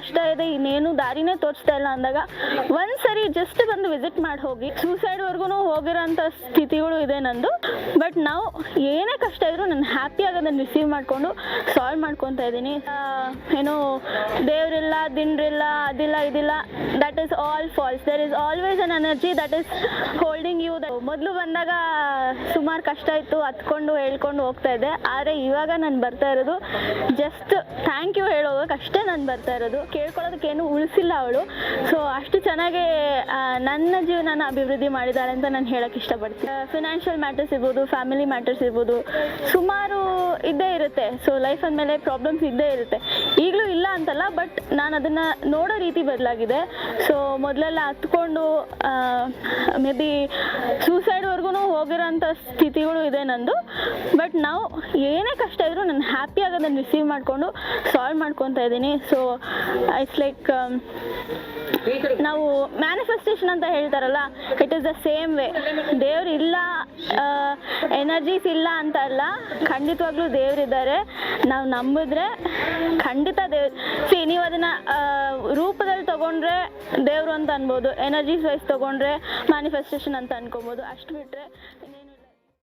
ಕಷ್ಟ ಇದೆ, ಇನ್ನೇನು ದಾರಿನೇ ತೋರಿಸ್ತಾ ಇಲ್ಲ ಅಂದಾಗ ಒಂದ್ಸರಿ ಜಸ್ಟ್ ಬಂದು ವಿಸಿಟ್ ಮಾಡಿ ಹೋಗಿ ಸೂಸೈಡ್ವರೆಗೂ ಹೋಗಿರೋಂಥ ಸ್ಥಿತಿಗಳು ಇದೆ ನಂದು. ಬಟ್ ನಾವು ಏನೇ ಕಷ್ಟ ಇದ್ರೂ ನಾನು ಹ್ಯಾಪಿಯಾಗಿ ಅದನ್ನು ರಿಸೀವ್ ಮಾಡಿಕೊಂಡು ಸಾಲ್ವ್ ಮಾಡ್ಕೊತಾ ಇದ್ದೀನಿ. ಏನು ದೇವರಿಲ್ಲ ದಿಂಡ್ರಿಲ್ಲ ಅದಿಲ್ಲ, ಇದಿಲ್ಲ that is all false there is always an energy that is holding you ಮೊದಲು ಬಂದಾಗ ಸುಮಾರು ಕಷ್ಟ ಇತ್ತು ಹತ್ಕೊಂಡು ಹೇಳ್ಕೊಂಡು ಹೋಗ್ತಾ ಇದ್ದೆ. ಆದರೆ ಇವಾಗ ನಾನು ಬರ್ತಾ ಇರೋದು ಜಸ್ಟ್ ಥ್ಯಾಂಕ್ ಯು ಹೇಳೋದಕ್ಕೆ ಅಷ್ಟೇ ನಾನು ಬರ್ತಾ ಇರೋದು. ಕೇಳ್ಕೊಳ್ಳೋದಕ್ಕೇನು ಉಳಿಸಿಲ್ಲ ಅವಳು. ಸೊ ಅಷ್ಟು ಚೆನ್ನಾಗಿ ನನ್ನ ಜೀವನನ ಅಭಿವೃದ್ಧಿ ಮಾಡಿದ್ದಾಳೆ ಅಂತ ನಾನು ಹೇಳಕ್ಕೆ ಇಷ್ಟಪಡ್ತೀನಿ. ಫಿನಾನ್ಷಿಯಲ್ ಮ್ಯಾಟರ್ಸ್ ಇರ್ಬೋದು ಫ್ಯಾಮಿಲಿ ಮ್ಯಾಟರ್ಸ್ ಇರ್ಬೋದು, ಸುಮಾರು ಇದ್ದೇ ಇರುತ್ತೆ. ಸೊ ಲೈಫ್ ಅಂದಮೇಲೆ ಪ್ರಾಬ್ಲಮ್ಸ್ ಇದ್ದೇ ಇರುತ್ತೆ. ಈಗಲೂ ಇಲ್ಲ ಅಂತಲ್ಲ ಬಟ್ ನಾನು ಅದನ್ನು ನೋಡೋ ರೀತಿ ಬದಲಾಗಿದೆ. ಸೊ ಮೊದಲೆಲ್ಲ ಹತ್ಕೊಂಡು ಮೇ ಬಿ ಸೂಸೈಡ್ವರೆಗೂ ಹೋಗಿರೋಂಥ ಸ್ಥಿತಿಗಳು ಇದೆ ನಂದು. ಬಟ್ ನಾವು ಏನೇ ಕಷ್ಟ ಇದ್ರೂ ನಾನು ಹ್ಯಾಪಿಯಾಗಿ ಅದನ್ನು ರಿಸೀವ್ ಮಾಡಿಕೊಂಡು ಸಾಲ್ವ್ ಮಾಡ್ಕೊತಾ ಇದ್ದೀನಿ. ಸೊ ಇಟ್ಸ್ ಲೈಕ್ ನಾವು ಮ್ಯಾನಿಫೆಸ್ಟೇಷನ್ ಅಂತ ಹೇಳ್ತಾರಲ್ಲ it is the same way ದೇವ್ರು ಇಲ್ಲ ಎನರ್ಜೀಸ್ ಇಲ್ಲ ಅಂತ ಅಲ್ಲ, ಖಂಡಿತವಾಗ್ಲೂ ದೇವರಿದ್ದಾರೆ ನಾವು ನಂಬಿದ್ರೆ ಖಂಡಿತ ದೇವ್ರು ಸಿ ನೀವು ಅದನ್ನು ರೂಪದಲ್ಲಿ ತೊಗೊಂಡ್ರೆ ದೇವರು ಅಂತ ಅನ್ಬೋದು ಎನರ್ಜಿ ವೈಸ್ ತೊಗೊಂಡ್ರೆ ಮ್ಯಾನಿಫೆಸ್ಟೇಷನ್ ಅಂತ ಅನ್ಕೊಬೋದು ಅಷ್ಟು ಬಿಟ್ಟರೆ